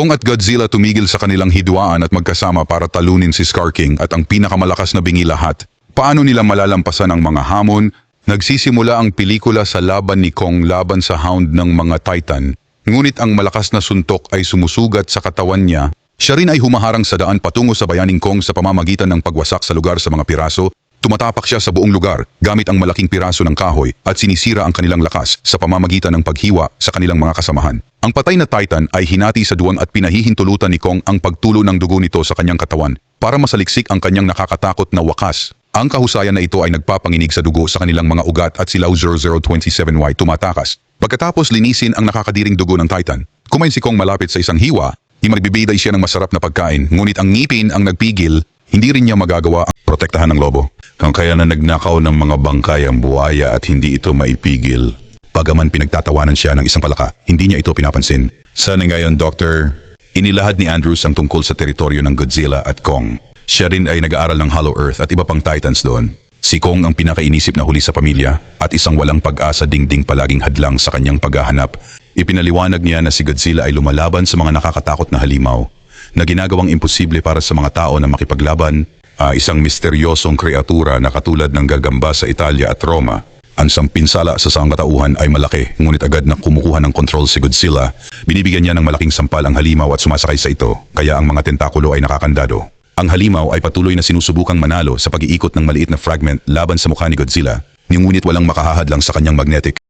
Kong at Godzilla tumigil sa kanilang hidwaan at magkasama para talunin si Scar King at ang pinakamalakas na bingi lahat. Paano nila malalampasan ang mga hamon? Nagsisimula ang pelikula sa laban ni Kong laban sa Hound ng mga Titan. Ngunit ang malakas na suntok ay sumusugat sa katawan niya. Siya rin ay humaharang sa daan patungo sa bayaning Kong sa pamamagitan ng pagwasak sa lugar sa mga piraso. Tumatapak siya sa buong lugar gamit ang malaking piraso ng kahoy at sinisira ang kanilang lakas sa pamamagitan ng paghiwa sa kanilang mga kasamahan. Ang patay na Titan ay hinati sa duwang at pinahihintulutan ni Kong ang pagtulo ng dugo nito sa kanyang katawan para masaliksik ang kanyang nakakatakot na wakas. Ang kahusayan na ito ay nagpapanginig sa dugo sa kanilang mga ugat at silaw 0027Y tumatakas. Pagkatapos linisin ang nakakadiring dugo ng Titan, kumain si Kong malapit sa isang hiwa, imagbibiday siya ng masarap na pagkain, ngunit ang ngipin ang nagpigil, hindi rin niya magagawa ang protektahan ng lobo. Ang kaya na nagnakaw ng mga bangkay ang buhaya at hindi ito maipigil. Pagaman pinagtatawanan siya ng isang palaka, hindi niya ito pinapansin. Sana ngayon, Doctor, inilahad ni Andrews ang tungkol sa teritoryo ng Godzilla at Kong. Siya rin ay nag-aaral ng Hollow Earth at iba pang Titans doon. Si Kong ang pinakainisip na huli sa pamilya at isang walang pag-asa dingding palaging hadlang sa kanyang paghahanap. Ipinaliwanag niya na si Godzilla ay lumalaban sa mga nakakatakot na halimaw na ginagawang imposible para sa mga tao na makipaglaban, ah, isang misteryosong kreatura na katulad ng gagamba sa Italia at Roma. Ang sampinsala sa sangkatauhan ay malaki, ngunit agad na kumukuha ng kontrol si Godzilla. Binibigyan niya ng malaking sampal ang halimaw at sumasakay sa ito, kaya ang mga tentakulo ay nakakandado. Ang halimaw ay patuloy na sinusubukang manalo sa pag-iikot ng maliit na fragment laban sa mukha ni Godzilla, ngunit walang makahahadlang sa kanyang magnetic.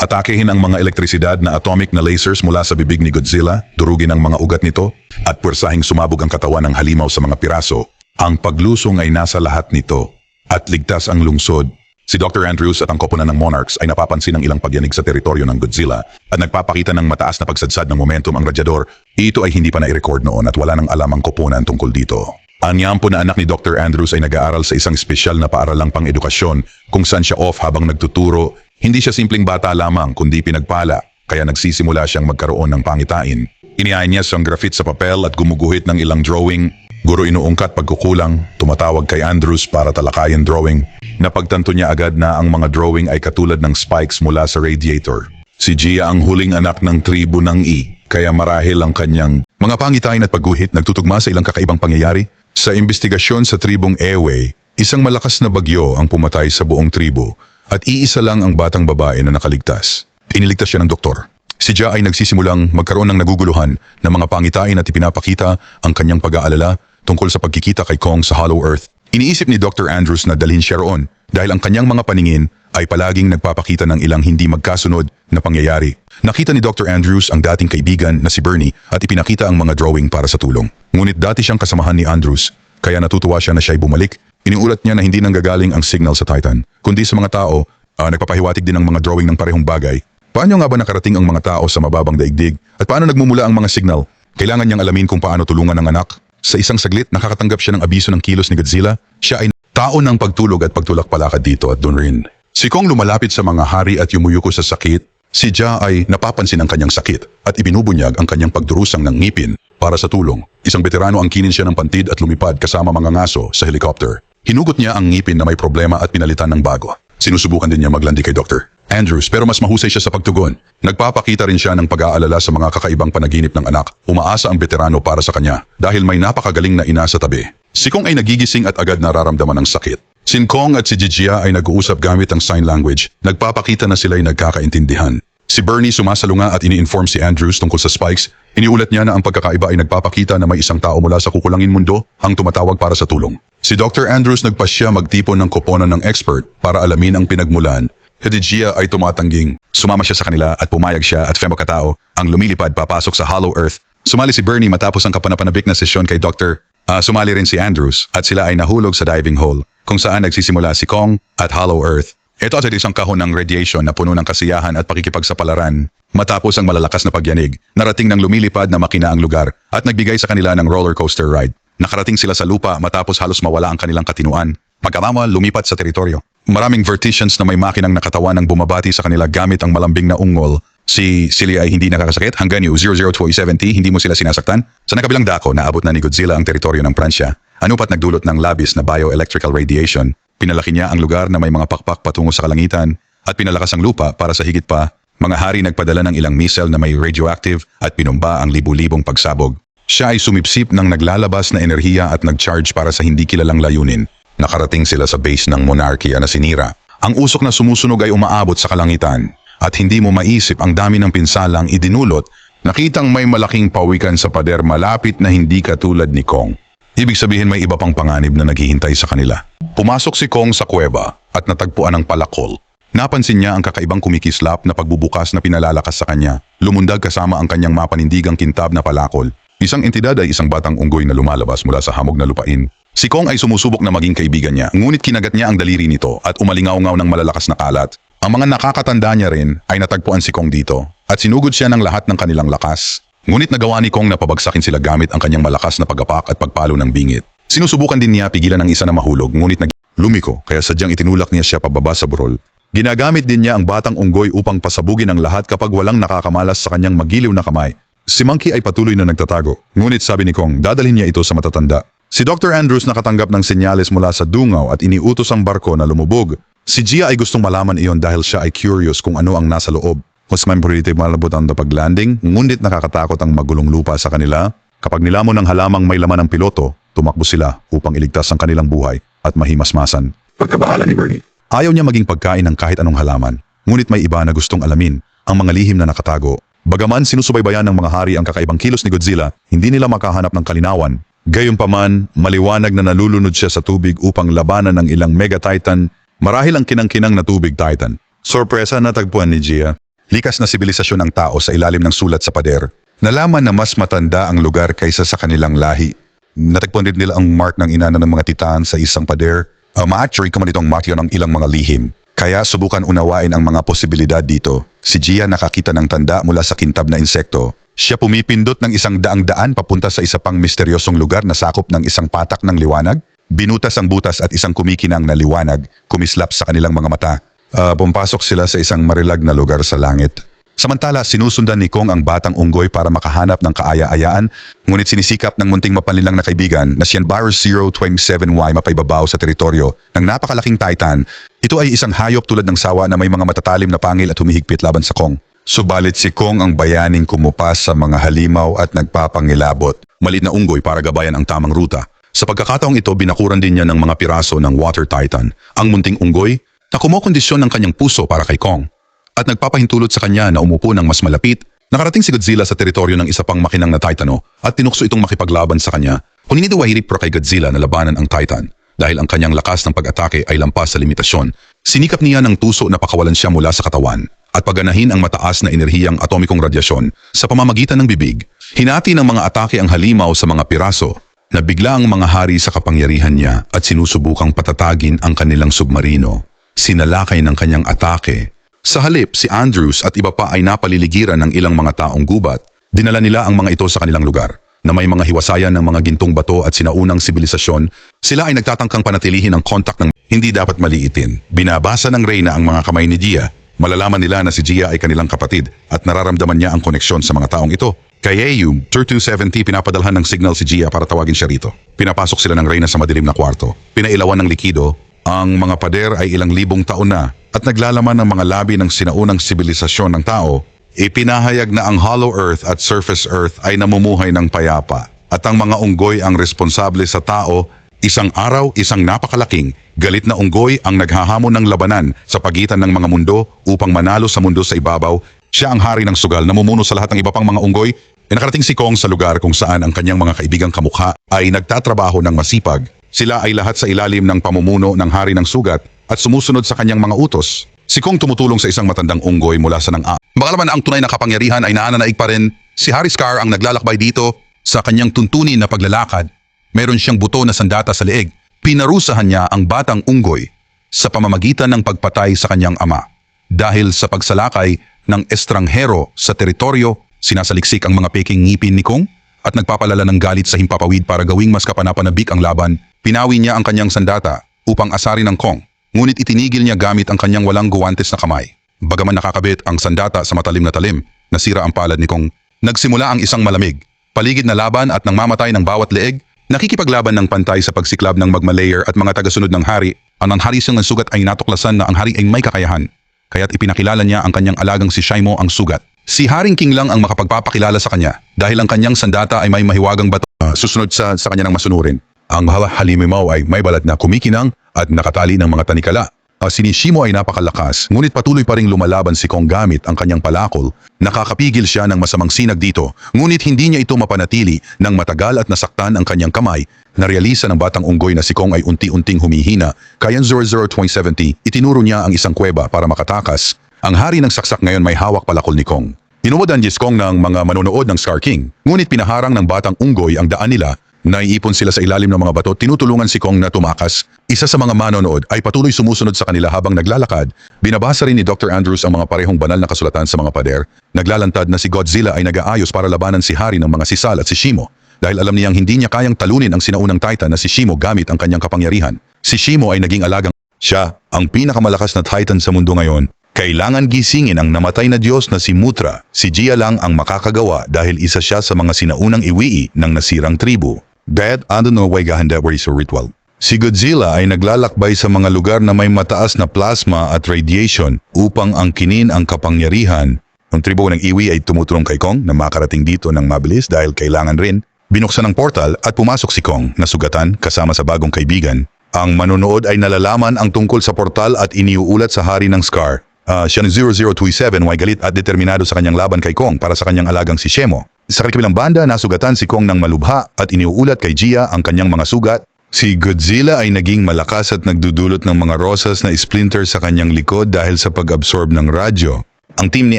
Atakehin ang mga elektrisidad na atomic na lasers mula sa bibig ni Godzilla, durugin ang mga ugat nito, at puwersahing sumabog ang katawan ng halimaw sa mga piraso. Ang paglusong ay nasa lahat nito. At ligtas ang lungsod. Si Dr. Andrews at ang koponan ng Monarchs ay napapansin ng ilang pagyanig sa teritoryo ng Godzilla at nagpapakita ng mataas na pagsadsad ng momentum ang radyador. Ito ay hindi pa na-record noon at wala nang alam ang koponan tungkol dito. Ang yampo na anak ni Dr. Andrews ay nag-aaral sa isang espesyal na paaralang pang-edukasyon kung saan siya off habang nagtuturo. Hindi siya simpleng bata lamang kundi pinagpala kaya nagsisimula siyang magkaroon ng pangitain. Iniayon niya siyang graffiti sa papel at gumuguhit ng ilang drawing. Guro inuungkat pagkukulang, tumatawag kay Andrews para talakayin drawing. Napagtanto niya agad na ang mga drawing ay katulad ng spikes mula sa radiator. Si Gia ang huling anak ng tribu ng E, kaya marahil ang kanyang mga pangitain at pagguhit nagtutugma sa ilang kakaibang pangyayari. Sa investigasyon sa tribong Ewe, isang malakas na bagyo ang pumatay sa buong tribo at iisa lang ang batang babae na nakaligtas. Iniligtas siya ng doktor. Si Jia ay nagsisimulang magkaroon ng naguguluhan ng mga pangitain at ipinapakita ang kanyang pag-aalala tungkol sa pagkikita kay Kong sa Hollow Earth. Iniisip ni Dr. Andrews na dalhin siya roon dahil ang kanyang mga paningin ay palaging nagpapakita ng ilang hindi magkasunod na pangyayari. Nakita ni Dr. Andrews ang dating kaibigan na si Bernie at ipinakita ang mga drawing para sa tulong. Ngunit dati siyang kasamahan ni Andrews, kaya natutuwa siya na siya'y bumalik. Iniulat niya na hindi nanggagaling ang signal sa Titan, kundi sa mga tao, ah, nagpapahiwatig din ang mga drawing ng parehong bagay. Paano nga ba nakarating ang mga tao sa mababang daigdig? At paano nagmumula ang mga signal? Kailangan niyang alamin kung paano tulungan ng anak. Sa isang saglit, nakakatanggap siya ng abiso ng kilos ni Godzilla. Siya ay tao ng pagtulog at pagtulak palakad dito at doon rin. Si Kong lumalapit sa mga hari at yumuyuko sa sakit. Si Jia ay napapansin ang kanyang sakit at ibinubunyag ang kanyang pagdurusang ng ngipin para sa tulong. Isang veterano ang kinin siya ng pantid at lumipad kasama mga ngaso sa helicopter. Hinugot niya ang ngipin na may problema at pinalitan ng bago. Sinusubukan din niya maglandi kay Dr. Andrews pero mas mahusay siya sa pagtugon. Nagpapakita rin siya ng pag-aalala sa mga kakaibang panaginip ng anak. Umaasa ang veterano para sa kanya dahil may napakagaling na ina sa tabi. Si Kong ay nagigising at agad nararamdaman ng sakit. Si Kong at si Jijia ay nag-uusap gamit ang sign language. Nagpapakita na sila'y nagkakaintindihan. Si Bernie sumasalunga at ini-inform si Andrews tungkol sa spikes. Iniulat niya na ang pagkakaiba ay nagpapakita na may isang tao mula sa kukulangin mundo ang tumatawag para sa tulong. Si Dr. Andrews nagpasya magtipon ng koponan ng expert para alamin ang pinagmulan. Hedigia ay tumatangging. Sumama siya sa kanila at pumayag siya at femo katao ang lumilipad papasok sa Hollow Earth. Sumali si Bernie matapos ang kapanapanabik na sesyon kay Dr. Ah, sumali rin si Andrews at sila ay nahulog sa diving hole kung saan nagsisimula si Kong at Hollow Earth. Ito ay isang kahon ng radiation na puno ng kasiyahan at pakikipagsapalaran. Matapos ang malalakas na pagyanig, narating ng lumilipad na makina ang lugar at nagbigay sa kanila ng roller coaster ride. Nakarating sila sa lupa matapos halos mawala ang kanilang katinuan. Pagkatama, lumipat sa teritoryo. Maraming verticians na may makinang nakatawan ng bumabati sa kanila gamit ang malambing na ungol. Si Celia ay hindi nakakasakit hanggang yung 00270 hindi mo sila sinasaktan. Sa nakabilang dako, naabot na ni Godzilla ang teritoryo ng Pransya. Ano pat nagdulot ng labis na bioelectrical radiation. Pinalaki niya ang lugar na may mga pakpak patungo sa kalangitan at pinalakas ang lupa para sa higit pa Mga hari nagpadala ng ilang missile na may radioactive at pinumba ang libu-libong pagsabog. Siya ay sumipsip ng naglalabas na enerhiya at nag-charge para sa hindi kilalang layunin. Nakarating sila sa base ng monarkiya na sinira. Ang usok na sumusunog ay umaabot sa kalangitan. At hindi mo maisip ang dami ng pinsalang idinulot, nakitang may malaking pawikan sa pader malapit na hindi katulad ni Kong. Ibig sabihin may iba pang panganib na naghihintay sa kanila. Pumasok si Kong sa kuweba at natagpuan ang palakol. Napansin niya ang kakaibang kumikislap na pagbubukas na pinalalakas sa kanya. Lumundag kasama ang kanyang mapanindigang kintab na palakol. Isang entidad ay isang batang unggoy na lumalabas mula sa hamog na lupain. Si Kong ay sumusubok na maging kaibigan niya, ngunit kinagat niya ang daliri nito at umalingaw-ngaw ng malalakas na kalat. Ang mga nakakatanda niya rin ay natagpuan si Kong dito at sinugod siya ng lahat ng kanilang lakas. Ngunit nagawa ni Kong na pabagsakin sila gamit ang kanyang malakas na pagapak at pagpalo ng bingit. Sinusubukan din niya pigilan ang isa na mahulog ngunit nag lumiko kaya sadyang itinulak niya siya pababa sa burol. Ginagamit din niya ang batang unggoy upang pasabugin ang lahat kapag walang nakakamalas sa kanyang magiliw na kamay. Si Monkey ay patuloy na nagtatago, ngunit sabi ni Kong dadalhin niya ito sa matatanda. Si Dr. Andrews nakatanggap ng senyales mula sa dungaw at iniutos ang barko na lumubog. Si Gia ay gustong malaman iyon dahil siya ay curious kung ano ang nasa loob. Mas memority malabot ang pag-landing, ngunit nakakatakot ang magulong lupa sa kanila. Kapag nilamon ng halamang may laman ng piloto, tumakbo sila upang iligtas ang kanilang buhay at mahimasmasan. Pagkabahala ni Bernie. Ayaw niya maging pagkain ng kahit anong halaman, ngunit may iba na gustong alamin ang mga lihim na nakatago. Bagaman sinusubaybayan ng mga hari ang kakaibang kilos ni Godzilla, hindi nila makahanap ng kalinawan. Gayunpaman, maliwanag na nalulunod siya sa tubig upang labanan ng ilang Mega Titan, marahil ang kinang-kinang na tubig Titan. Sorpresa na tagpuan ni Gia. Likas na sibilisasyon ng tao sa ilalim ng sulat sa pader. Nalaman na mas matanda ang lugar kaysa sa kanilang lahi. Natagpuan din nila ang mark ng inana ng mga titan sa isang pader. Uh, Ma-actually ka itong makyo ng ilang mga lihim. Kaya subukan unawain ang mga posibilidad dito. Si Gia nakakita ng tanda mula sa kintab na insekto. Siya pumipindot ng isang daang-daan papunta sa isa pang misteryosong lugar na sakop ng isang patak ng liwanag. Binutas ang butas at isang kumikinang na liwanag kumislap sa kanilang mga mata. Ah, pumpasok sila sa isang marilag na lugar sa langit. Samantala, sinusundan ni Kong ang batang unggoy para makahanap ng kaaya-ayaan, ngunit sinisikap ng munting mapanilang na kaibigan na si Virus 027Y mapaibabaw sa teritoryo ng napakalaking Titan. Ito ay isang hayop tulad ng sawa na may mga matatalim na pangil at humihigpit laban sa Kong. Subalit si Kong ang bayaning kumupas sa mga halimaw at nagpapangilabot. Malit na unggoy para gabayan ang tamang ruta. Sa pagkakataong ito, binakuran din niya ng mga piraso ng Water Titan. Ang munting unggoy na kumokondisyon ng kanyang puso para kay Kong at nagpapahintulot sa kanya na umupo ng mas malapit. Nakarating si Godzilla sa teritoryo ng isa pang makinang na Titano at tinukso itong makipaglaban sa kanya. Kuninidawa hirip para kay Godzilla na labanan ang Titan dahil ang kanyang lakas ng pag-atake ay lampas sa limitasyon. Sinikap niya ng tuso na pakawalan siya mula sa katawan at paganahin ang mataas na enerhiyang atomikong radyasyon sa pamamagitan ng bibig. Hinati ng mga atake ang halimaw sa mga piraso na bigla ang mga hari sa kapangyarihan niya at sinusubukang patatagin ang kanilang submarino. Sinalakay ng kanyang atake sa halip, si Andrews at iba pa ay napaliligiran ng ilang mga taong gubat. Dinala nila ang mga ito sa kanilang lugar, na may mga hiwasayan ng mga gintong bato at sinaunang sibilisasyon. Sila ay nagtatangkang panatilihin ang kontak ng hindi dapat maliitin. Binabasa ng Reyna ang mga kamay ni Gia. Malalaman nila na si Gia ay kanilang kapatid at nararamdaman niya ang koneksyon sa mga taong ito. Kay Eyu, 3270 pinapadalhan ng signal si Gia para tawagin siya rito. Pinapasok sila ng Reyna sa madilim na kwarto. Pinailawan ng likido. Ang mga pader ay ilang libong taon na at naglalaman ng mga labi ng sinaunang sibilisasyon ng tao, ipinahayag na ang Hollow Earth at Surface Earth ay namumuhay ng payapa at ang mga unggoy ang responsable sa tao, isang araw isang napakalaking, galit na unggoy ang naghahamon ng labanan sa pagitan ng mga mundo upang manalo sa mundo sa ibabaw. Siya ang hari ng sugal, namumuno sa lahat ng iba pang mga unggoy. E nakarating si Kong sa lugar kung saan ang kanyang mga kaibigang kamukha ay nagtatrabaho ng masipag. Sila ay lahat sa ilalim ng pamumuno ng hari ng sugat at sumusunod sa kanyang mga utos. Si Kong tumutulong sa isang matandang unggoy mula sa nang a. Makalaman ang tunay na kapangyarihan ay nananaig pa rin, si Harry Scar ang naglalakbay dito sa kanyang tuntunin na paglalakad. Meron siyang buto na sandata sa leeg. Pinarusahan niya ang batang unggoy sa pamamagitan ng pagpatay sa kanyang ama. Dahil sa pagsalakay ng estranghero sa teritoryo, sinasaliksik ang mga peking ngipin ni Kong at nagpapalala ng galit sa himpapawid para gawing mas kapanapanabik ang laban. Pinawi niya ang kanyang sandata upang asarin ng Kong ngunit itinigil niya gamit ang kanyang walang guwantes na kamay. Bagaman nakakabit ang sandata sa matalim na talim, nasira ang palad ni Kong. Nagsimula ang isang malamig, paligid na laban at nang mamatay ng bawat leeg, nakikipaglaban ng pantay sa pagsiklab ng magmalayer at mga tagasunod ng hari. Ang ang hari siyang sugat ay natuklasan na ang hari ay may kakayahan. kaya't ipinakilala niya ang kanyang alagang si Shaimo ang sugat. Si Haring King lang ang makapagpapakilala sa kanya dahil ang kanyang sandata ay may mahiwagang bato ah, susunod sa, sa kanya ng masunurin. Ang halimaw ay may balat na kumikinang at nakatali ng mga tanikala. Uh, si Nishimo ay napakalakas, ngunit patuloy pa ring lumalaban si Kong gamit ang kanyang palakol. Nakakapigil siya ng masamang sinag dito, ngunit hindi niya ito mapanatili nang matagal at nasaktan ang kanyang kamay. Narealisa ng batang unggoy na si Kong ay unti-unting humihina, kaya 002070 itinuro niya ang isang kuweba para makatakas. Ang hari ng saksak ngayon may hawak palakol ni Kong. Inuwadan Diyos Kong ng mga manonood ng Scar King, ngunit pinaharang ng batang unggoy ang daan nila Naiipon sila sa ilalim ng mga bato, tinutulungan si Kong na tumakas. Isa sa mga manonood ay patuloy sumusunod sa kanila habang naglalakad. Binabasa rin ni Dr. Andrews ang mga parehong banal na kasulatan sa mga pader. Naglalantad na si Godzilla ay nag-aayos para labanan si Hari ng mga sisal at si Shimo. Dahil alam niyang hindi niya kayang talunin ang sinaunang Titan na si Shimo gamit ang kanyang kapangyarihan. Si Shimo ay naging alagang siya, ang pinakamalakas na Titan sa mundo ngayon. Kailangan gisingin ang namatay na Diyos na si Mutra. Si Gia lang ang makakagawa dahil isa siya sa mga sinaunang iwii ng nasirang tribu. Dad, I don't know why gahanda where is your ritual. Si Godzilla ay naglalakbay sa mga lugar na may mataas na plasma at radiation upang angkinin ang kapangyarihan. Ang tribo ng Iwi ay tumutulong kay Kong na makarating dito ng mabilis dahil kailangan rin. Binuksan ang portal at pumasok si Kong na sugatan kasama sa bagong kaibigan. Ang manonood ay nalalaman ang tungkol sa portal at iniuulat sa hari ng Scar. Ah, siya ng 0027 ay galit at determinado sa kanyang laban kay Kong para sa kanyang alagang si Shemo. Sa kabilang banda, nasugatan si Kong ng malubha at iniuulat kay Gia ang kanyang mga sugat. Si Godzilla ay naging malakas at nagdudulot ng mga rosas na splinter sa kanyang likod dahil sa pag-absorb ng radyo. Ang team ni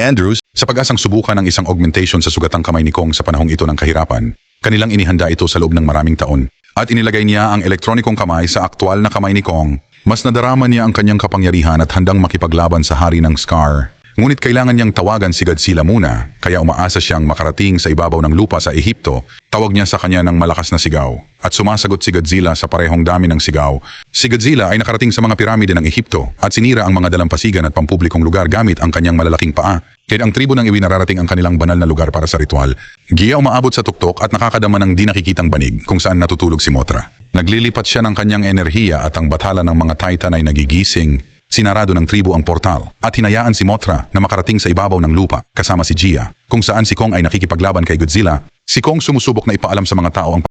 Andrews, sa pag-asang subukan ng isang augmentation sa sugatang kamay ni Kong sa panahong ito ng kahirapan, kanilang inihanda ito sa loob ng maraming taon. At inilagay niya ang elektronikong kamay sa aktwal na kamay ni Kong. Mas nadarama niya ang kanyang kapangyarihan at handang makipaglaban sa hari ng Scar. Ngunit kailangan niyang tawagan si Godzilla muna, kaya umaasa siyang makarating sa ibabaw ng lupa sa Ehipto. Tawag niya sa kanya ng malakas na sigaw. At sumasagot si Godzilla sa parehong dami ng sigaw. Si Godzilla ay nakarating sa mga piramide ng Ehipto at sinira ang mga dalampasigan at pampublikong lugar gamit ang kanyang malalaking paa. Kaya ang tribo ng iwi nararating ang kanilang banal na lugar para sa ritual. Giya umaabot sa tuktok at nakakadama ng di nakikitang banig kung saan natutulog si Motra. Naglilipat siya ng kanyang enerhiya at ang bathala ng mga Titan ay nagigising. Sinarado ng tribo ang portal at hinayaan si Mothra na makarating sa ibabaw ng lupa kasama si Gia kung saan si Kong ay nakikipaglaban kay Godzilla. Si Kong sumusubok na ipaalam sa mga tao ang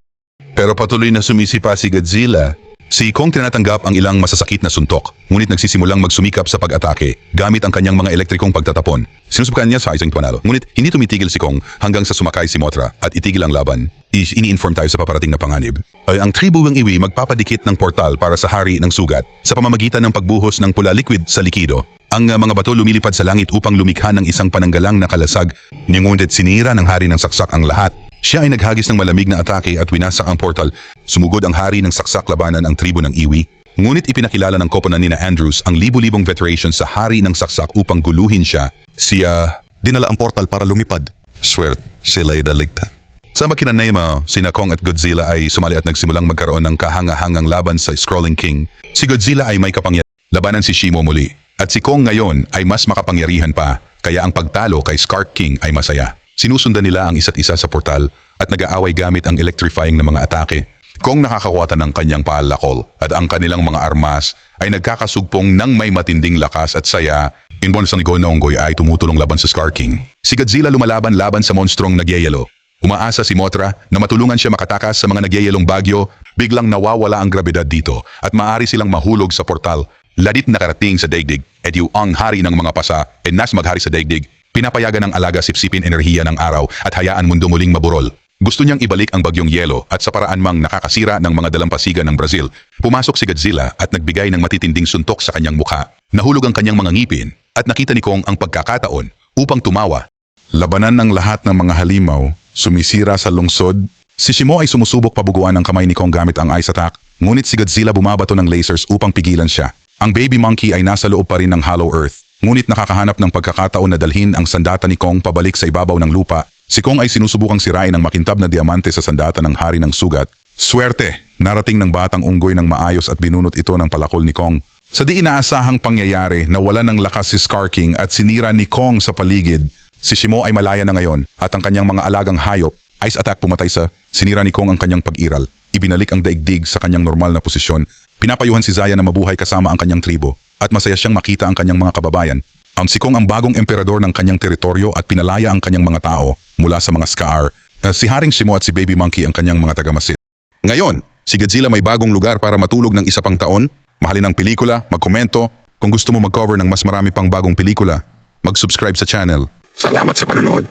pero patuloy na sumisipa si Godzilla. Si Kong tinatanggap ang ilang masasakit na suntok, ngunit nagsisimulang magsumikap sa pag-atake gamit ang kanyang mga elektrikong pagtatapon. Sinusubukan niya sa isang panalo, ngunit hindi tumitigil si Kong hanggang sa sumakay si Mothra at itigil ang laban. Is ini-inform tayo sa paparating na panganib. Ay ang tribu ng iwi magpapadikit ng portal para sa hari ng sugat sa pamamagitan ng pagbuhos ng pula liquid sa likido. Ang uh, mga bato lumilipad sa langit upang lumikha ng isang pananggalang na kalasag, ngunit sinira ng hari ng saksak ang lahat. Siya ay naghagis ng malamig na atake at winasak ang portal. Sumugod ang hari ng saksak labanan ang tribo ng Iwi. Ngunit ipinakilala ng koponan ni na Andrews ang libu-libong veteration sa hari ng saksak upang guluhin siya. Siya dinala ang portal para lumipad. Swert, sila ay daligta. Sa makinan na mo, sina Kong at Godzilla ay sumali at nagsimulang magkaroon ng kahanga-hangang laban sa Scrolling King. Si Godzilla ay may kapangyarihan. Labanan si Shimo muli. At si Kong ngayon ay mas makapangyarihan pa, kaya ang pagtalo kay Scar King ay masaya. Sinusundan nila ang isa't isa sa portal at nag-aaway gamit ang electrifying na mga atake. Kung nakakawatan ng kanyang palakol at ang kanilang mga armas ay nagkakasugpong ng may matinding lakas at saya, inbon sa Nigononggoy ay tumutulong laban sa Scar King. Si Godzilla lumalaban laban sa monstrong nagyayelo. Umaasa si Mothra na matulungan siya makatakas sa mga nagyayelong bagyo, biglang nawawala ang grabidad dito at maaari silang mahulog sa portal. Ladit nakarating sa daigdig, at ang hari ng mga pasa ay nas maghari sa daigdig, Pinapayagan ng alaga sipsipin enerhiya ng araw at hayaan mundo muling maburol. Gusto niyang ibalik ang bagyong yelo at sa paraan mang nakakasira ng mga dalampasigan ng Brazil. Pumasok si Godzilla at nagbigay ng matitinding suntok sa kanyang mukha. Nahulog ang kanyang mga ngipin at nakita ni Kong ang pagkakataon upang tumawa. Labanan ng lahat ng mga halimaw, sumisira sa lungsod. Si Shimo ay sumusubok pabuguan ng kamay ni Kong gamit ang ice attack, ngunit si Godzilla bumabato ng lasers upang pigilan siya. Ang baby monkey ay nasa loob pa rin ng Hollow Earth. Ngunit nakakahanap ng pagkakataon na dalhin ang sandata ni Kong pabalik sa ibabaw ng lupa. Si Kong ay sinusubukang sirain ang makintab na diamante sa sandata ng hari ng sugat. Swerte! Narating ng batang unggoy ng maayos at binunot ito ng palakol ni Kong. Sa di inaasahang pangyayari na wala ng lakas si Scar King at sinira ni Kong sa paligid, si Shimo ay malaya na ngayon at ang kanyang mga alagang hayop, ice attack pumatay sa sinira ni Kong ang kanyang pag-iral. Ibinalik ang daigdig sa kanyang normal na posisyon. Pinapayuhan si Zaya na mabuhay kasama ang kanyang tribo at masaya siyang makita ang kanyang mga kababayan. Ang si Kong ang bagong emperador ng kanyang teritoryo at pinalaya ang kanyang mga tao mula sa mga Scar. Uh, si Haring Shimo at si Baby Monkey ang kanyang mga tagamasid. Ngayon, si Godzilla may bagong lugar para matulog ng isa pang taon. Mahalin ang pelikula, magkomento. Kung gusto mo mag-cover ng mas marami pang bagong pelikula, mag-subscribe sa channel. Salamat sa panonood.